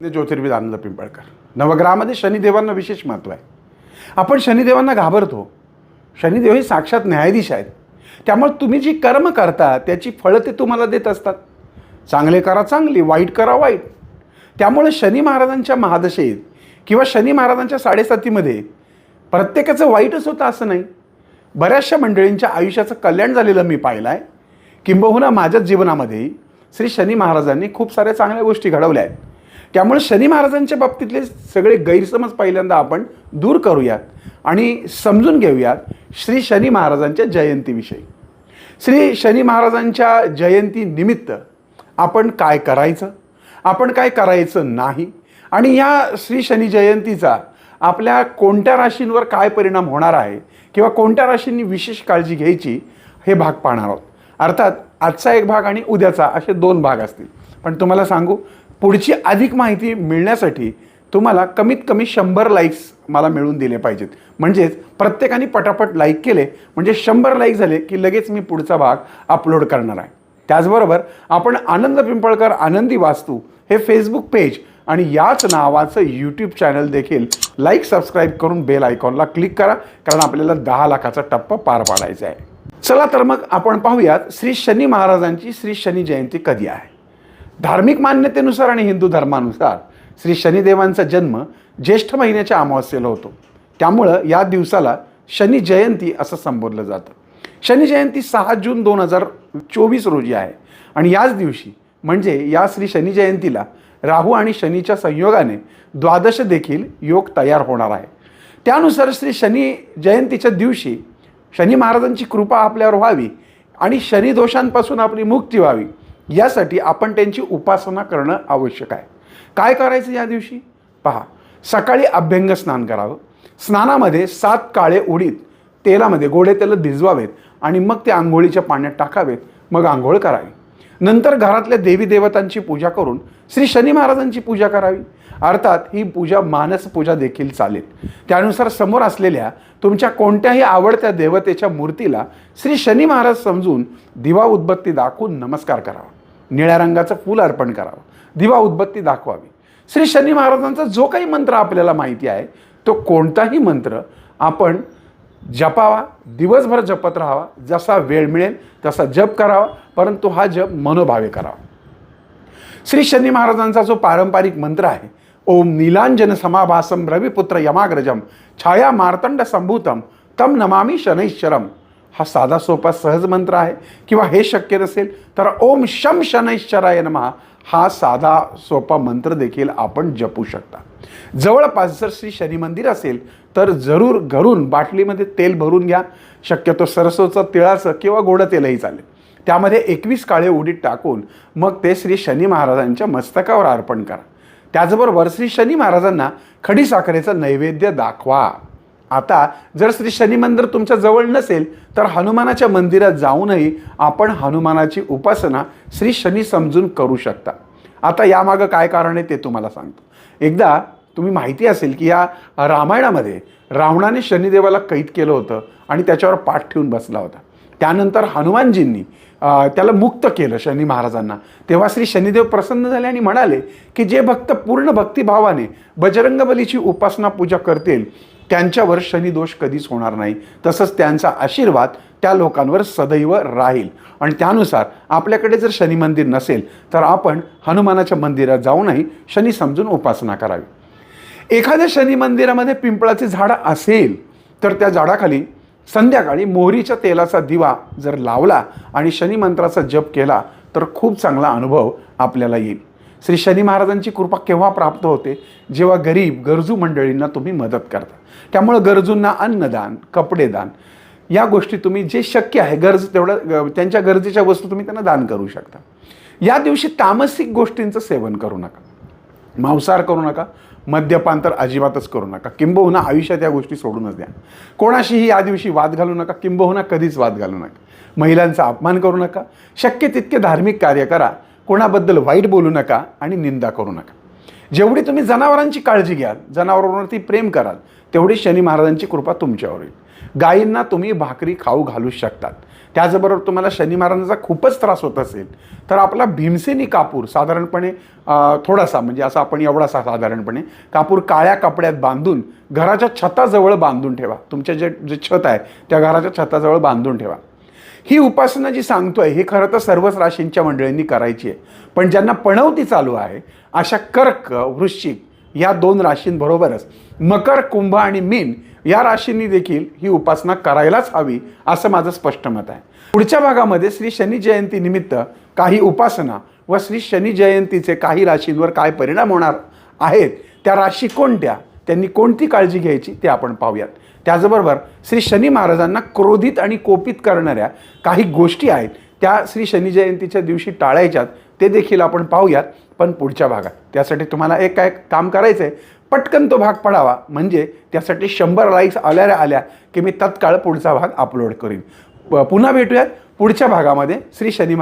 ज्योतिर्विद आनंद पिंपळकर. नवग्रहामध्ये शनिदेवांना विशेष महत्त्व आहे. आपण शनिदेवांना घाबरतो. शनिदेव हे साक्षात न्यायाधीश आहेत. त्यामुळे तुम्ही जी कर्म करता त्याची फळं ते तुम्हाला देत असतात. चांगले करा चांगली वाईट करा वाईट. त्यामुळे शनी महाराजांच्या महादशेत किंवा शनी महाराजांच्या साडेसातीमध्ये प्रत्येकाचं वाईटच होतं असं नाही. बऱ्याचशा मंडळींच्या आयुष्याचं कल्याण झालेलं मी पाहिलं आहे किंबहुना माझ्याच जीवनामध्ये श्री शनी महाराजांनी खूप साऱ्या चांगल्या गोष्टी घडवल्या आहेत. त्यामुळे शनी महाराजांच्या बाबतीतले सगळे गैरसमज पहिल्यांदा आपण दूर करूयात आणि समजून घेऊयात श्री शनी महाराजांच्या जयंतीविषयी. श्री शनी महाराजांच्या जयंतीनिमित्त आपण काय करायचं? आपण काय करायचं नाही? आणि या श्री शनी जयंतीचा आपल्या कोणत्या राशींवर काय परिणाम होणार आहे किंवा कोणत्या राशींनी विशेष काळजी घ्यायची हे भाग पाहणार आहोत. अर्थात आजचा एक भाग आणि उद्याचा असे दोन भाग असतील. पण तुम्हाला सांगू पुढची अधिक माहिती मिळण्यासाठी तुम्हाला कमीत कमी शंभर लाईक्स मला मिळून दिले पाहिजेत. म्हणजेच प्रत्येकाने पटापट लाईक केले म्हणजे शंभर लाईक झाले की लगेच मी पुढचा भाग अपलोड करणार आहे. त्याचबरोबर आपण आनंद पिंपळकर आनंदी वास्तू हे फेसबुक पेज आणि याच नावाचं यूट्यूब चॅनल देखील लाईक सबस्क्राईब करून बेल आयकॉनला क्लिक करा कारण आपल्याला दहा लाखाचा टप्पा पार पाडायचा आहे. चला तर मग आपण पाहूयात श्री शनी महाराजांची श्री शनी जयंती कधी आहे? धार्मिक मान्यतेनुसार आणि हिंदू धर्मानुसार श्री शनिदेवांचा जन्म ज्येष्ठ महिन्याच्या अमावस्येला होतो. त्यामुळं या दिवसाला शनी जयंती असं संबोधलं जातं. शनी जयंती सहा जून दोन हजार चोवीस रोजी आहे. आणि याच दिवशी म्हणजे या श्री शनी जयंतीला राहू आणि शनीच्या संयोगाने द्वादश देखील योग तयार होणार आहे. त्यानुसार श्री शनी जयंतीच्या दिवशी शनी महाराजांची कृपा आपल्यावर व्हावी आणि शनी दोषांपासून आपली मुक्ती व्हावी. यासाठी आपण त्यांची उपासना करणं आवश्यक आहे. काय करायचं या दिवशी? पहा सकाळी अभ्यंग स्नान करावं. स्नानामध्ये सात काळे उडीत तेलामध्ये गोडे तेल भिजवावेत आणि मग ते आंघोळीच्या पाण्यात टाकावेत मग आंघोळ करावी. नंतर घरातल्या देवी देवतांची पूजा करून श्री शनी महाराजांची पूजा करावी. अर्थात ही पूजा मानस पूजा देखील चालेल. त्यानुसार समोर असलेल्या तुमच्या कोणत्याही आवडत्या देवतेच्या मूर्तीला श्री शनी महाराज समजून दिवा उदबत्ती दाखवून नमस्कार करावा. निळ्या रंगाचं फूल अर्पण करावं. दिवा उदबत्ती दाखवावी. श्री शनी महाराजांचा जो काही मंत्र आपल्याला माहिती आहे तो कोणताही मंत्र आपण जपावा दिवसभर जपत राहावा जसा वेळ मिळेल तसा जप करावा परंतु हा जप मनोभावे करावा. श्री शनी महाराजांचा जो पारंपरिक मंत्र आहे ओम नीलांजन समाभासम रविपुत्र यमाग्रजम छाया मार्तंड संभूतम तम नमामी शनैश्वरम हा साधा सोपा सहज मंत्र आहे. किंवा हे शक्य नसेल तर ओम शम शनैश्चराय नमहा हा साधा सोपा मंत्र देखील आपण जपू शकता. जवळपास जर श्री शनी मंदिर असेल तर जरूर घरून बाटलीमध्ये तेल भरून घ्या. शक्यतो सरसोचं तिळाचं किंवा गोडं तेलही चालेल. त्यामध्ये एकवीस काळे उडीत टाकून मग ते श्री शनी महाराजांच्या मस्तकावर अर्पण करा. त्याचबरोबर श्री शनी महाराजांना खडी साखरेचं नैवेद्य दाखवा. आता जर श्री शनी मंदिर तुमच्या जवळ नसेल तर हनुमानाच्या मंदिरात जाऊनही आपण हनुमानाची उपासना श्री शनी समजून करू शकता. आता यामागं काय कारण आहे ते तुम्हाला सांगतो. एकदा तुम्ही माहिती असेल की या रामायणामध्ये रावणाने शनिदेवाला कैद केलं होतं आणि त्याच्यावर पाठ ठेवून बसला होता. त्यानंतर हनुमानजींनी त्याला मुक्त केलं शनी महाराजांना. तेव्हा श्री शनिदेव प्रसन्न झाले आणि म्हणाले की जे भक्त पूर्ण भक्तिभावाने बजरंगबलीची उपासना पूजा करतील त्यांच्यावर शनिदोष कधीच होणार नाही. तसंच त्यांचा आशीर्वाद त्या लोकांवर सदैव राहील. आणि त्यानुसार आपल्याकडे जर शनी मंदिर नसेल तर आपण हनुमानाच्या मंदिरात जाऊनही शनी समजून उपासना करावी. एखाद्या शनी मंदिरामध्ये पिंपळाचे झाड असेल तर त्या झाडाखाली संध्याकाळी मोहरीच्या तेलाचा दिवा जर लावला आणि शनी मंत्राचा जप केला तर खूप चांगला अनुभव आपल्याला येईल. श्री शनी महाराजांची कृपा केव्हा प्राप्त होते? जेव्हा गरीब गरजू मंडळींना तुम्ही मदत करता. त्यामुळं गरजूंना अन्नदान कपडेदान या गोष्टी तुम्ही जे शक्य आहे गरज तेवढं ग- त्यांच्या गरजेच्या वस्तू तुम्ही त्यांना दान करू शकता. या दिवशी तामसिक गोष्टींचं सेवन करू नका. मांसाहार करू नका. मद्यपान तर अजिबातच करू नका. किंबहुना आयुष्यात या गोष्टी सोडूनच द्या. कोणाशीही या दिवशी वाद घालू नका. किंबहुना कधीच वाद घालू नका. महिलांचा अपमान करू नका. शक्य तितके धार्मिक कार्य करा. कोणाबद्दल वाईट बोलू नका आणि निंदा करू नका. जेवढी तुम्ही जनावरांची काळजी घ्याल जनावरांवरती प्रेम कराल तेवढी शनी महाराजांची कृपा तुमच्यावर होईल गायींना तुम्ही भाकरी खाऊ घालू शकतात. त्याचबरोबर तुम्हाला शनी महाराजांचा खूपच त्रास होत असेल तर आपला भीमसेनी कापूर साधारणपणे थोडासा म्हणजे असा आपण एवढासा साधारणपणे कापूर काळ्या कपड्यात बांधून घराच्या छताजवळ बांधून ठेवा. तुमच्या जे जे छत आहे त्या घराच्या छताजवळ बांधून ठेवा. ही उपासना जी सांगतोय हे खरं तर सर्वच राशींच्या मंडळींनी करायची आहे. पण ज्यांना पणवती चालू आहे अशा कर्क वृश्चिक या दोन राशींबरोबरच मकर कुंभ आणि मीन या राशींनी देखील ही उपासना करायलाच हवी असं माझं स्पष्ट मत आहे. पुढच्या भागामध्ये श्री शनी जयंती निमित्त काही उपासना व श्री शनी जयंतीचे काही राशींवर काय परिणाम होणार आहेत त्या राशी कोणत्या? त्यांनी कोणती काळजी घ्यायची ते आपण पाहूयात. त्याचबरोबर श्री शनी महाराजांना क्रोधित आणि कोपित करणाऱ्या काही गोष्टी आहेत त्या श्री शनी जयंतीच्या दिवशी टाळायच्यात ते देखील आपण पाहूयात पण पुढच्या भागात. त्यासाठी तुम्हाला एक काय काम करायचं आहे पटकन तो भाग पडावा म्हणजे त्यासाठी शंभर लाईक्स आल्या आल्या की मी तत्काळ पुढचा भाग अपलोड करीन. पुन्हा भेटूयात पुढच्या भागामध्ये श्री शनी